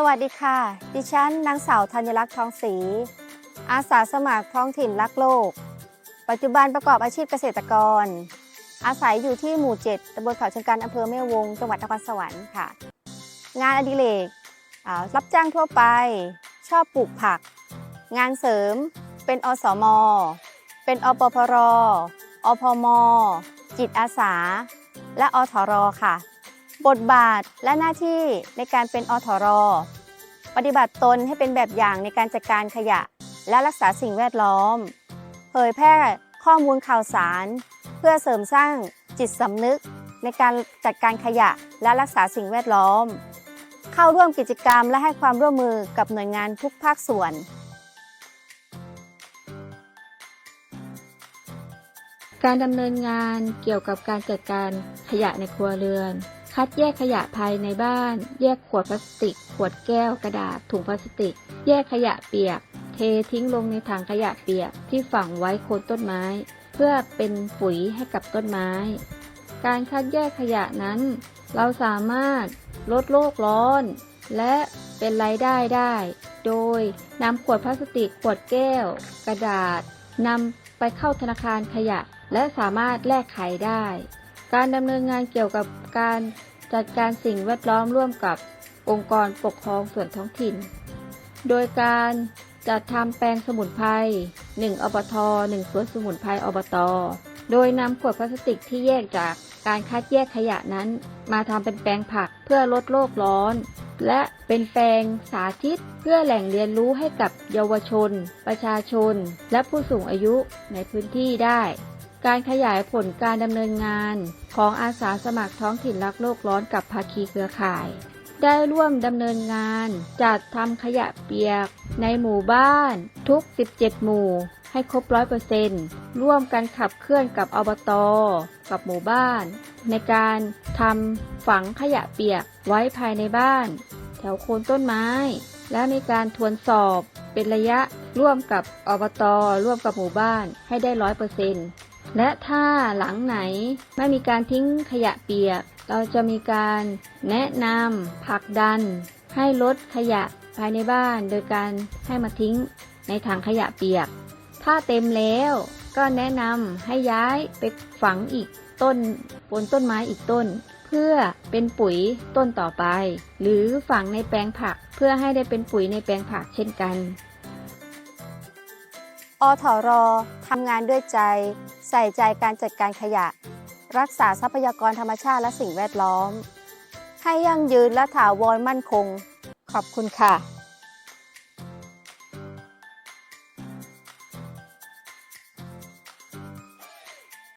สวัสดีค่ะ ดิฉันนางสาวธัญลักษณ์ทองศรี อาสาสมัครท้องถิ่นรักโลก ปัจจุบันประกอบอาชีพเกษตรกร อาศัยอยู่ที่หมู่ 7ตำบลเขาชนกันอำเภอแม่วง จังหวัดนครสวรรค์ค่ะ งานอดิเรกรับจ้างทั่วไป ชอบปลูกผัก งานเสริม เป็นอสม เป็นอปพรอพม จิตอาสา และอทรค่ะ บทบาทและหน้าที่ในการเป็นอทรปฏิบัติตนให้เป็นแบบอย่างในการจัดการขยะ และรักษาสิ่งแวดล้อม เผยแพร่ข้อมูลข่าวสาร เพื่อเสริมสร้างจิตสำนึก ในการจัดการขยะและรักษาสิ่งแวดล้อม เข้าร่วมกิจกรรมและให้ความร่วมมือกับหน่วยงานทุกภาคส่วน การดำเนินงานเกี่ยวกับการจัดการขยะในครัวเรือน คัดแยกขยะภายในบ้าน แยกขวดพลาสติก ขวดแก้วกระดาษ ถุงพลาสติก แยกขยะเปียก เททิ้งลงในถังขยะเปียกที่ฝังไว้โคนต้นไม้ เพื่อเป็นปุ๋ยให้กับต้นไม้ การคัดแยกขยะนั้น เราสามารถลดโลกร้อน และเป็นรายได้ได้ โดยนำขวดพลาสติก ขวดแก้ว กระดาษนำ ไปเข้าธนาคารขยะ และสามารถแลกขายได้ การดำเนินงานเกี่ยวกับการจัดการสิ่งแวดล้อมร่วมกับองค์กรปกครองส่วนท้องถิ่น โดยการจัดทำแปลงสมุนไพร1อบท1สวนสมุนไพรอบต โดยนำขวดพลาสติกที่แยกจากการคัดแยกขยะนั้น มาทำเป็นแปลงผักเพื่อลดโลกร้อน และเป็นแปลงสาธิตเพื่อแหล่งเรียนรู้ให้กับเยาวชน ประชาชน และผู้สูงอายุในพื้นที่ได้ การขยายผลการดำเนินงาน ของอาสาสมัครท้องถิ่นรักโลกร้อนกับภาคีเครือข่าย ได้ร่วมดำเนินงาน จัดทำขยะเปียก ในหมู่บ้าน ทุก 17 หมู่ ให้ครบร้อยเปอร์เซนต์ร่วมกันขับเคลื่อนกับอบตกับหมู่บ้าน ในการทำฝังขยะเปียกไว้ภายในบ้าน แถวโคนต้นไม้ และมีการทวนสอบเป็นระยะร่วมกับอบตร่วมกับหมู่บ้านให้ได้ร้อยเปอร์เซ็นต์และถ้าหลังไหนไม่มีการทิ้งขยะเปียก เราจะมีการแนะนำผลักดัน ให้ลดขยะภายในบ้าน โดยการให้มาทิ้งในถังขยะเปียก ถ้าเต็มแล้วก็แนะนำให้ย้ายไปฝังอีกต้นบนต้นไม้อีกต้น เพื่อเป็นปุ๋ยต้นต่อไป หรือฝังในแปลงผักเพื่อให้ได้เป็นปุ๋ยในแปลงผักเช่นกัน อทรทำงานด้วยใจ ใส่ใจการจัดการขยะ รักษาทรัพยากรธรรมชาติและสิ่งแวดล้อม ให้ยั่งยืนและถาวรมั่นคง ขอบคุณค่ะ